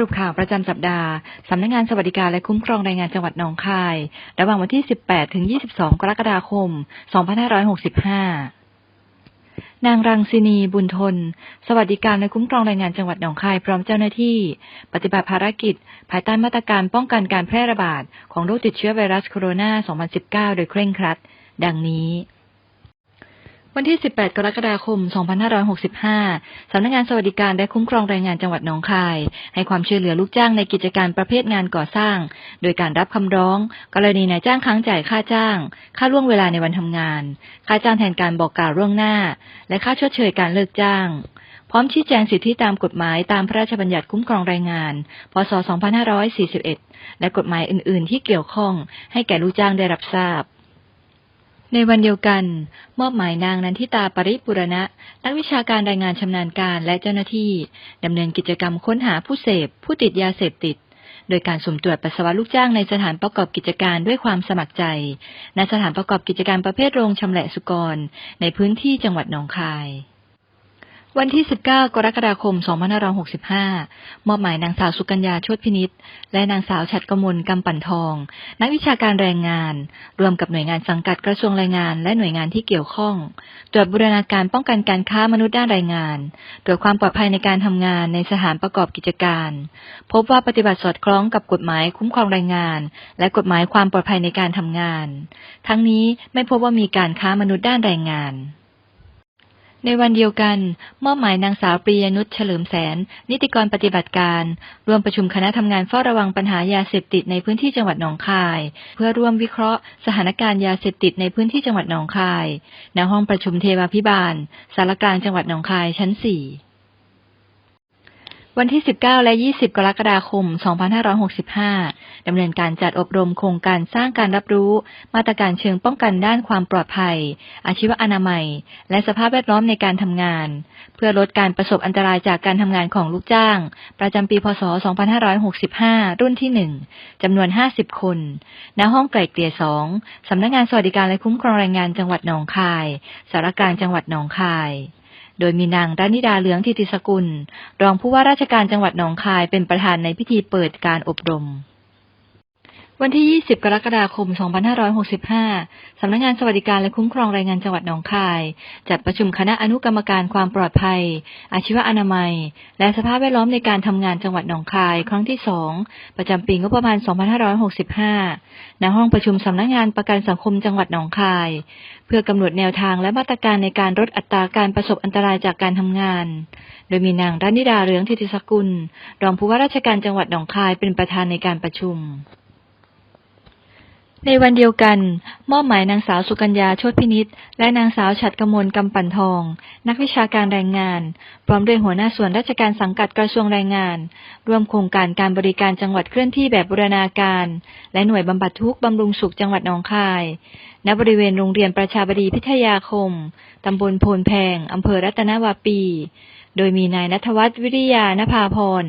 รุปข่าวประจำสัปดาห์ สำนักงานสวัสดิการและคุ้มครองแรงงานจังหวัดหนองคาย ระหว่างวันที่ 18 ถึง 22 กรกฎาคม 2565 นางรังสินีบุญทน สวัสดิการและคุ้มครองแรงงานจังหวัดหนองคายพร้อมเจ้าหน้าที่ ปฏิบัติภารกิจ ภายใต้มาตรการป้องกันการแพร่ระบาดของโรคติดเชื้อไวรัสโคโรนา 2019 โดยเคร่งครัด ดังนี้ วันที่ 18 กรกฎาคม 2565 สำนักงานสวัสดิการและคุ้มครองแรงงานจังหวัดหนองคาย ให้ความช่วยเหลือลูกจ้างในกิจการประเภทงานก่อสร้าง โดยการรับคำร้อง กรณีนายจ้างค้างจ่ายค่าจ้าง ค่าล่วงเวลาในวันทำงาน ค่าจ้างแทนการบอกกล่าวล่วงหน้า และค่าชดเชยการเลิกจ้างพร้อมชี้แจงสิทธิตามกฎหมายตามพระราชบัญญัติคุ้มครองแรงงาน พศ 2541 และกฎหมายอื่น ๆ ที่เกี่ยวข้องให้แก่ลูกจ้างได้รับทราบ ในวันเดียวกัน มอบหมายนางนันทิตาปริปุรณะ นักวิชาการรายงานชำนาญการและเจ้าหน้าที่ดำเนินกิจกรรมค้นหาผู้เสพ ผู้ติดยาเสพติด โดยการสุ่มตรวจปัสสาวะลูกจ้างในสถานประกอบกิจการด้วยความสมัครใจในสถานประกอบกิจการประเภทโรงชำแหละสุกร ในพื้นที่จังหวัดหนองคาย วันที่ 19 กรกฎาคม 2565 มอบหมายนางสาวสุกัญญาชติพินิษและนางสาวฉัดกมลกำปั่นทอง นักวิชาการแรงงาน รวมกับหน่วยงานสังกัดกระทรวงแรงงาน และหน่วยงานที่เกี่ยวข้อง ตรวจบูรณาการป้องกันการค้ามนุษย์ด้านแรงงาน ตรวจความปลอดภัยในการทำงานในสถานประกอบกิจการ พบว่าปฏิบัติสอดคล้องกับกฎหมายคุ้มครองแรงงาน และกฎหมายความปลอดภัยในการทำงาน ทั้งนี้ไม่พบว่ามีการค้ามนุษย์ด้านแรงงาน ในวันเดียวกัน มอบหมายนางสาวปรียนุชเฉลิมแสน นิติกรปฏิบัติการ ร่วมประชุมคณะทำงานเฝ้าระวังปัญหายาเสพติดในพื้นที่จังหวัดหนองคาย เพื่อร่วมวิเคราะห์สถานการณ์ยาเสพติดในพื้นที่จังหวัดหนองคาย ณ ห้องประชุมเทวาพิบาล สารกลางจังหวัดหนองคายชั้น 4 วันที่ 19 และ 20 กรกฎาคม 2565 ดำเนินการจัดอบรมโครงการสร้างการรับรู้ มาตรการเชิงป้องกันด้านความปลอดภัย อาชีวอนามัย และสภาพแวดล้อมในการทำงาน เพื่อลดการประสบอันตรายจากการทำงานของลูกจ้าง ประจำปีพศ 2565 รุ่นที่ 1 จำนวน 50 คน ณ ห้องไกล่เกลี่ย 2 สำนักงานสวัสดิการและคุ้มครองแรงงานจังหวัดหนองคาย สารกลางจังหวัดหนองคาย โดยมีนางรานิดาเหลืองทิติสกุล รองผู้ว่าราชการจังหวัดหนองคายเป็นประธานในพิธีเปิดการอบรม วันที่ 20 กรกฎาคม 2565 สำนักงานสวัสดิการและคุ้มครองแรงงานจังหวัดหนองคาย จัดประชุมคณะอนุกรรมการความปลอดภัย อาชีวอนามัย และสภาพแวดล้อมในการทำงานจังหวัดหนองคาย ครั้งที่ 2 ประจำปีงบประมาณ 2565 ณ ห้องประชุมสำนักงานประกันสังคมจังหวัดหนองคาย เพื่อกำหนดแนวทางและมาตรการในการลดอัตราการประสบอันตรายจากการทำงาน โดยมีนางรันิดาเหลืองทิติสกุล รองผู้ว่าราชการจังหวัดหนองคายเป็นประธานในการประชุม ในวันเดียวกัน มอบหมายนางสาวสุกัญญาโชติพินิษและนางสาวฉัดกมลกำปั่นทอง นักวิชาการแรงงาน พร้อมด้วยหัวหน้าส่วนราชการสังกัดกระทรวงแรงงาน ร่วมโครงการการบริการจังหวัดเคลื่อนที่แบบบูรณาการ และหน่วยบำบัดทุกข์บำรุงสุขจังหวัดหนองคาย ณ บริเวณโรงเรียนประชาบดีพิทยาคม ตำบลโพนแพง อำเภอรัตนวาปี โดยมีนายนัทวัฒน์วิริยานภาพร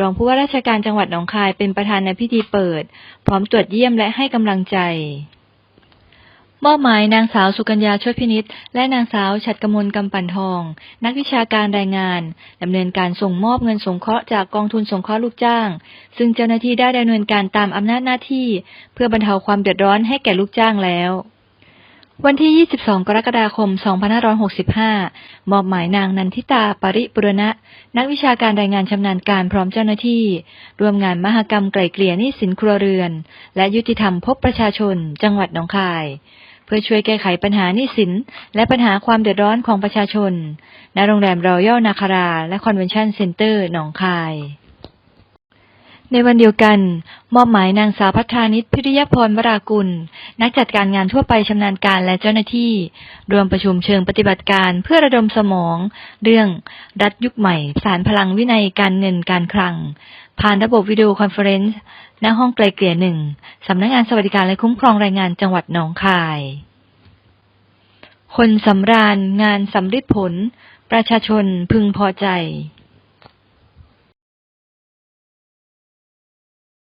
รองผู้ว่าราชการจังหวัดหนองคายเป็นประธานในพิธีเปิด พร้อมตรวจเยี่ยมและให้กำลังใจมอบหมายนางสาวสุกัญญาชติพินิษและนางสาวฉัดกมลกำปั่นทอง นักวิชาการแรงงานดำเนินการส่งมอบเงินสงเคราะห์จากกองทุนสงเคราะห์ลูกจ้าง ซึ่งเจ้าหน้าที่ได้ดำเนินการตามอำนาจหน้าที่ เพื่อบรรเทาความเดือดร้อนให้แก่ลูกจ้างแล้ว วันที่ 22 กรกฎาคม 2565 มอบหมายนางนันทิตา ปริปุรณะ นักวิชาการรายงานชำนาญการพร้อมเจ้าหน้าที่ ร่วมงานมหกรรมไกล่เกลี่ยหนี้สินครัวเรือน และยุติธรรมพบประชาชน จังหวัดหนองคาย เพื่อช่วยแก้ไขปัญหาหนี้สิน และปัญหาความเดือดร้อนของประชาชน ณ โรงแรมรอยัลนาคารา และคอนเวนชั่นเซ็นเตอร์หนองคาย ในวันเดียวกัน มอบหมายนางสาวพัฒนิตพิริยพรวรากุล นักจัดการงานทั่วไปชำนาญการและเจ้าหน้าที่ รวมประชุมเชิงปฏิบัติการเพื่อระดมสมอง เรื่องรัฐยุคใหม่ สารพลังวินัยการเงินการคลัง ผ่านระบบวิดีโอคอนเฟอเรนซ์ณห้องไกลเกลี่ยหนึ่งสำนักงานสวัสดิการและคุ้มครองแรงงานจังหวัดหนองคาย คนสำราญงานสำฤทธิผล ประชาชนพึงพอใจ